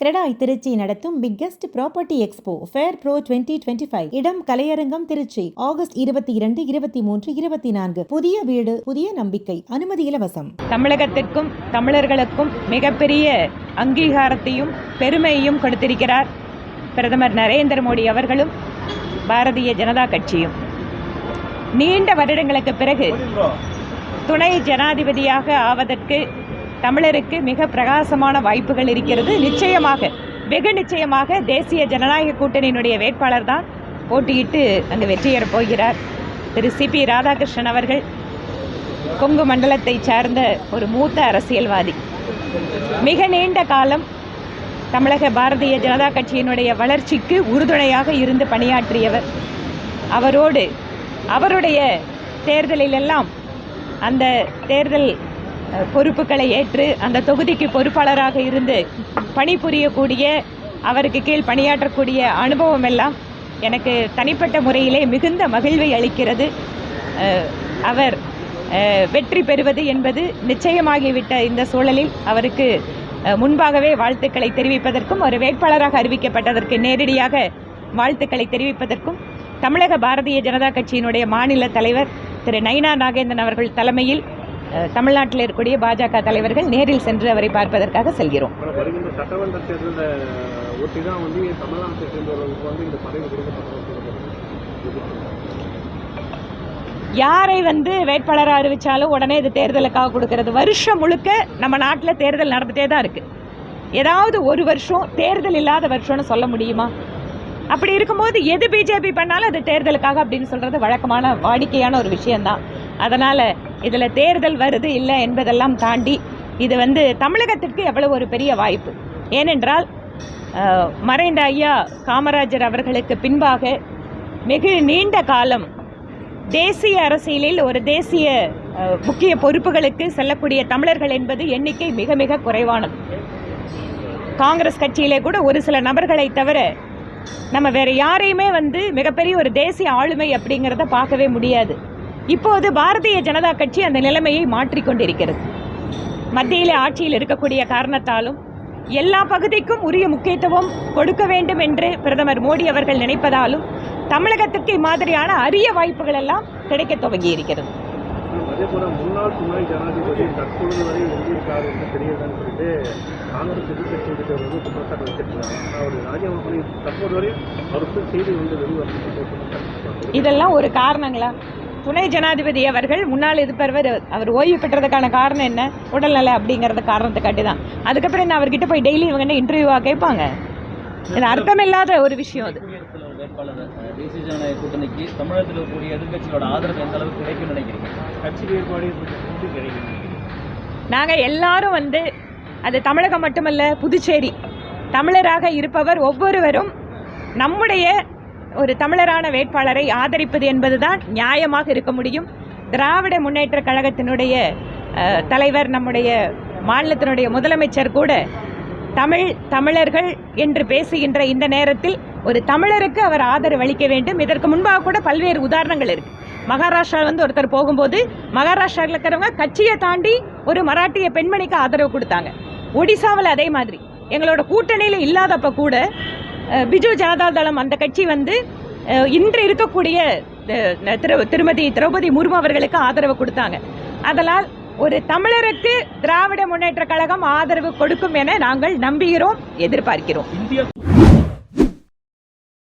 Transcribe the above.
கிரெடாய் திருச்சி நடத்தும் biggest property expo fair pro twenty twenty five இடம் கலையரங்கம் Trichy August இருபத்தி இரண்டு இருபத்தி மூன்று இருபத்தி நான்கு. புதிய வீடு புதிய நம்பிக்கை அனுமதி இலவசம். தமிழகத்திற்கும் தமிழர்களுக்கும் மிகப்பெரிய அங்கீகாரத்தையும் பெருமையையும் கொடுத்திருக்கிறார் பிரதமர் நரேந்திர மோடி அவர்களும் பாரதிய ஜனதா கட்சியும். நீண்ட வருடங்களுக்கு பிறகு துணை ஜனாதிபதியாக ஆவதற்கு தமிழருக்கு மிக பிரகாசமான வாய்ப்புகள் இருக்கிறது. நிச்சயமாக வெகு நிச்சயமாக தேசிய ஜனநாயக கூட்டணியினுடைய வேட்பாளர் தான் போட்டியிட்டு அங்கு வெற்றியேறப் போகிறார். திரு சிபி ராதாகிருஷ்ணன் அவர்கள் கொங்கு மண்டலத்தைச் சார்ந்த ஒரு மூத்த அரசியல்வாதி. மிக நீண்ட காலம் தமிழக பாரதிய ஜனதா கட்சியினுடைய வளர்ச்சிக்கு உறுதுணையாக இருந்து பணியாற்றியவர். அவரோடு அவருடைய தேர்தலிலெல்லாம் அந்த தேர்தல் பொறுப்புகளை ஏற்று அந்த தொகுதிக்கு பொறுப்பாளராக இருந்து பணிபுரியக்கூடிய அவருக்கு கீழ் பணியாற்றக்கூடிய அனுபவம் எல்லாம் எனக்கு தனிப்பட்ட முறையிலே மிகுந்த மகிழ்வை அளிக்கிறது. அவர் வெற்றி பெறுவது என்பது நிச்சயமாகிவிட்ட இந்த சூழலில் அவருக்கு முன்பாகவே வாழ்த்துக்களை தெரிவிப்பதற்கும் ஒரு வேட்பாளராக அறிவிக்கப்பட்டதற்கு நேரடியாக வாழ்த்துக்களை தெரிவிப்பதற்கும் தமிழக பாரதிய ஜனதா கட்சியினுடைய மாநில தலைவர் திரு நயினா நாகேந்திரன் அவர்கள் தலைமையில் தமிழ்நாட்டில் இருக்கக்கூடிய பாஜக தலைவர்கள் நேரில் சென்று அவரை பார்ப்பதற்காக செல்கிறோம். யாரை வந்து வேட்பாளராக அறிவிச்சாலும் உடனே இது தேர்தலுக்காக கொடுக்கறது. வருஷம் முழுக்க நம்ம நாட்டில் தேர்தல் நடந்துகிட்டே தான் இருக்குது ஏதாவது ஒரு வருஷம் தேர்தல் இல்லாத வருஷம்னு சொல்ல முடியுமா? அப்படி இருக்கும்போது எது பிஜேபி பண்ணாலும் அது தேர்தலுக்காக அப்படின்னு சொல்கிறது வழக்கமான வாடிக்கையான ஒரு விஷயந்தான் அதனால் இதில் தேர்தல் வருது இல்லை என்பதெல்லாம் தாண்டி இது வந்து தமிழகத்திற்கு எவ்வளவு ஒரு பெரிய வாய்ப்பு. ஏனென்றால் மறைந்த ஐயா காமராஜர் அவர்களுக்கு பின்பாக மிகு நீண்ட காலம் தேசிய அரசியலில் ஒரு தேசிய முக்கிய பொறுப்புகளுக்கு செல்லக்கூடிய தமிழர்கள் என்பது எண்ணிக்கை மிக மிக குறைவானது. காங்கிரஸ் கட்சியிலே கூட ஒரு சில நபர்களை தவிர நம்ம வேற யாரையுமே வந்து மிகப்பெரிய ஒரு தேசிய ஆளுமை அப்படிங்கிறத பார்க்கவே முடியாது. இப்போது பாரதிய ஜனதா கட்சி அந்த நிலைமையை மாற்றிக்கொண்டிருக்கிறது. மத்தியில் ஆட்சியில் இருக்கக்கூடிய காரணத்தாலும் எல்லா பகுதிக்கும் உரிய முக்கியத்துவம் கொடுக்க வேண்டும் என்று பிரதமர் மோடி அவர்கள் நினைப்பதாலும் தமிழகத்திற்கு இம்மாதிரியான அரிய வாய்ப்புகள் எல்லாம் கிடைக்க துவங்கி இருக்கிறது அதே போல முன்னாள் துணை ஜனாதிபதி தற்பொழுது வரை எழுதியிருக்காரு என்று தெரியலன்னு சொல்லிட்டு காங்கிரஸ் எதிர்கட்சி உள்ளிட்டவர் வந்து குற்றச்சாட்டு வச்சிருக்காங்க அவர் ராஜினாமா பண்ணி தற்போது வரை அவருக்கு செய்தி வந்து வெளிவரணும் இதெல்லாம் ஒரு காரணங்களா? துணை ஜனாதிபதி அவர்கள் முன்னாள் எதிர்ப்பவர் அவர் ஓய்வு பெற்றதுக்கான காரணம் என்ன? உடல்நலை அப்படிங்கிறத காரணத்தை காட்டி தான் அதுக்கப்புறம் என்ன அவர்கிட்ட போய் டெய்லி இவங்க என்ன இன்டர்வியூவாக கேட்பாங்க? இது அர்த்தமில்லாத ஒரு விஷயம் அது. தேசிய ஜனநாயக கூட்டணிக்கு தமிழகத்தில் இருக்கக்கூடிய எதிர்க்கட்சிகளோட ஆதரவு எந்த அளவுக்கு கிடைக்கும்னு நினைக்கிறீங்க? கட்சி வேறுபாடு கிடைக்கும் நாங்கள் எல்லாரும் வந்து அது தமிழகம் மட்டுமல்ல புதுச்சேரி. தமிழராக இருப்பவர் ஒவ்வொருவரும் நம்முடைய ஒரு தமிழரான வேட்பாளரை ஆதரிப்பது என்பதுதான் நியாயமாக இருக்க முடியும். திராவிட முன்னேற்ற கழகத்தினுடைய தலைவர் நம்முடைய மாநிலத்தினுடைய முதலமைச்சர் கூட தமிழ் தமிழர்கள் என்று பேசுகின்ற இந்த நேரத்தில் ஒரு தமிழருக்கு அவர் ஆதரவு அளிக்க வேண்டும். இதற்கு முன்பாக கூட பல்வேறு உதாரணங்கள் இருக்கு. மகாராஷ்டிரா வந்து ஒருத்தர் போகும்போது மகாராஷ்டிராவில் இருக்கிறவங்க கட்சியை தாண்டி ஒரு மராட்டிய பெண்மணிக்கு ஆதரவு கொடுத்தாங்க. ஒடிசாவில் அதே மாதிரி. எங்களோட கூட்டணியில் இல்லாதப்ப கூட பிஜு ஜனதா தளம் அந்த கட்சி வந்து இன்று இருக்கக்கூடிய திரு திருமதி திரௌபதி முர்மு அவர்களுக்கு ஆதரவு கொடுத்தாங்க. அதனால் ஒரு தமிழருக்கு திராவிட முன்னேற்ற கழகம் ஆதரவு கொடுக்கும் என நாங்கள் நம்புகிறோம் எதிர்பார்க்கிறோம். இந்தியா